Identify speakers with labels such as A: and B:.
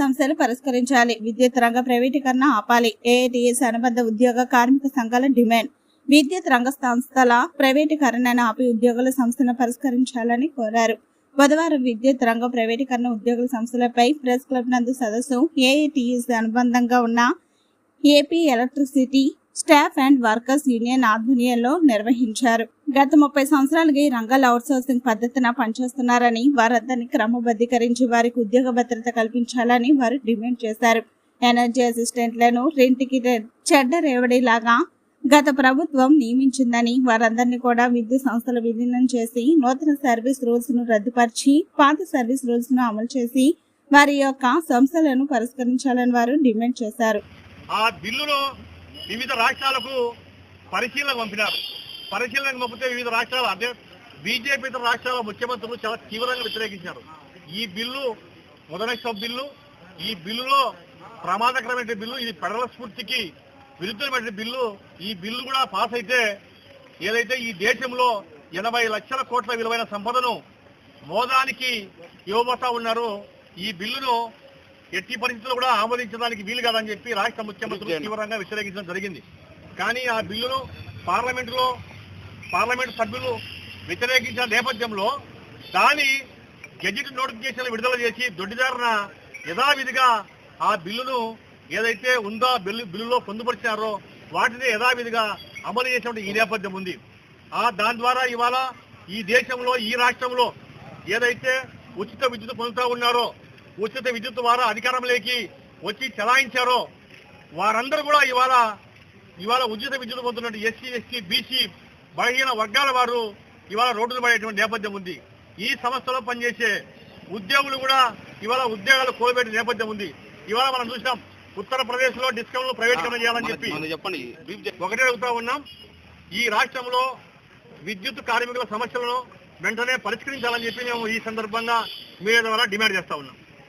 A: సంస్థలు పరిష్కరించాలి. విద్యుత్ రంగ ప్రైవేటీకరణ ఆపాలి. ఏఐటిఎస్ అనుబంధ ఉద్యోగ కార్మిక సంఘాల డిమాండ్. విద్యుత్ రంగ సంస్థల ప్రైవేటీకరణను ఆపి ఉద్యోగుల సంస్థను పరిష్కరించాలని కోరారు. బుధవారం విద్యుత్ రంగ ప్రైవేటీకరణ ఉద్యోగుల సంస్థలపై ప్రెస్ క్లబ్ నందు సదస్సు. ఏఐటిఎస్ అనుబంధంగా ఉన్న AP electricity staff and workers union ఆధ్వర్యంలో నిర్వహించారు. గత ముప్పై సంవత్సరాలుగా ఈ రంగాల్లో అవుట్సోర్సింగ్ పద్ధతిన పనిచేస్తున్నారని వారందరినీ క్రమబద్ధీకరించి వారికి ఉద్యోగ భద్రత కల్పించాలని వారు డిమాండ్ చేశారు. ఎనర్జీ అసిస్టెంట్లను రెంటికి చెడ్డ రేవడిలాగా గత ప్రభుత్వం నియమించిందని వారందరినీ కూడా విద్యుత్ సంస్థలు విలీనం చేసి నూతన సర్వీస్ రూల్స్ను రద్దుపరిచి పాత సర్వీస్ రూల్స్ను అమలు చేసి వారి యొక్క సంస్థలను పరిష్కరించాలని వారు డిమాండ్ చేశారు.
B: ఆ బిల్లులో వివిధ రాష్ట్రాలకు పరిశీలనకు పంపినారు. పరిశీలనకు పంపితే వివిధ రాష్ట్రాల అంటే బీజేపీ ఇతర రాష్ట్రాల ముఖ్యమంత్రులు చాలా తీవ్రంగా వ్యతిరేకించారు ఈ బిల్లు మొదలైన బిల్లు ఈ బిల్లులో ప్రమాదకరమైన బిల్లు ఇది ఫెడరల్ స్ఫూర్తికి విరుద్ధమైన బిల్లు ఈ బిల్లు కూడా పాస్ అయితే ఏదైతే ఈ దేశంలో ఎనభై లక్షల కోట్ల విలువైన సంపదను మోదానికి ఇవ్వబోతా ఉన్నారు ఈ బిల్లును ఎట్టి పరిస్థితుల్లో కూడా ఆమోదించడానికి వీలు కాదని చెప్పి రాష్ట్ర ముఖ్యమంత్రులు తీవ్రంగా వ్యతిరేకించడం జరిగింది. కానీ ఆ బిల్లును పార్లమెంటులో పార్లమెంట్ సభ్యులు వ్యతిరేకించిన నేపథ్యంలో దాని గెజిట్ నోటిఫికేషన్ విడుదల చేసి దొడ్డిదారున యథావిధిగా ఆ బిల్లును ఏదైతే ఉందో బిల్లు బిల్లులో పొందుపరిచారో వాటిని యథావిధిగా అమలు చేసినటువంటి ఈ నేపథ్యం ఉంది. ఆ దాని ద్వారా ఇవాళ ఈ దేశంలో ఈ రాష్ట్రంలో ఏదైతే ఉచిత విద్యుత్ పొందుతూ ఉన్నారో ఉచిత విద్యుత్ ద్వారా అధికారంలోకి వచ్చి చలాయించారో వారందరూ కూడా ఇవాళ ఇవాళ ఉచిత విద్యుత్ పొందుతున్నట్టు ఎస్సీ ఎస్టీ బీసీ బలహీన వర్గాల వారు ఇవాళ రోడ్డున పడేటువంటి నేపథ్యం ఉంది. ఈ సంస్థలో పనిచేసే ఉద్యోగులు కూడా ఇవాళ ఉద్యోగాలు కోల్పోయే నేపథ్యం ఉంది. ఇవాళ మనం చూసాం ఉత్తరప్రదేశ్లో డిస్కౌంట్లు ప్రైవేటీకరణ చేయాలని చెప్పి
C: చెప్పండి.
B: ఒకటే అడుగుతా ఉన్నాం ఈ రాష్ట్రంలో విద్యుత్ కార్మికుల సమస్యలను వెంటనే పరిష్కరించాలని చెప్పి మేము ఈ సందర్భంగా మీడియా ద్వారా డిమాండ్ చేస్తా ఉన్నాం.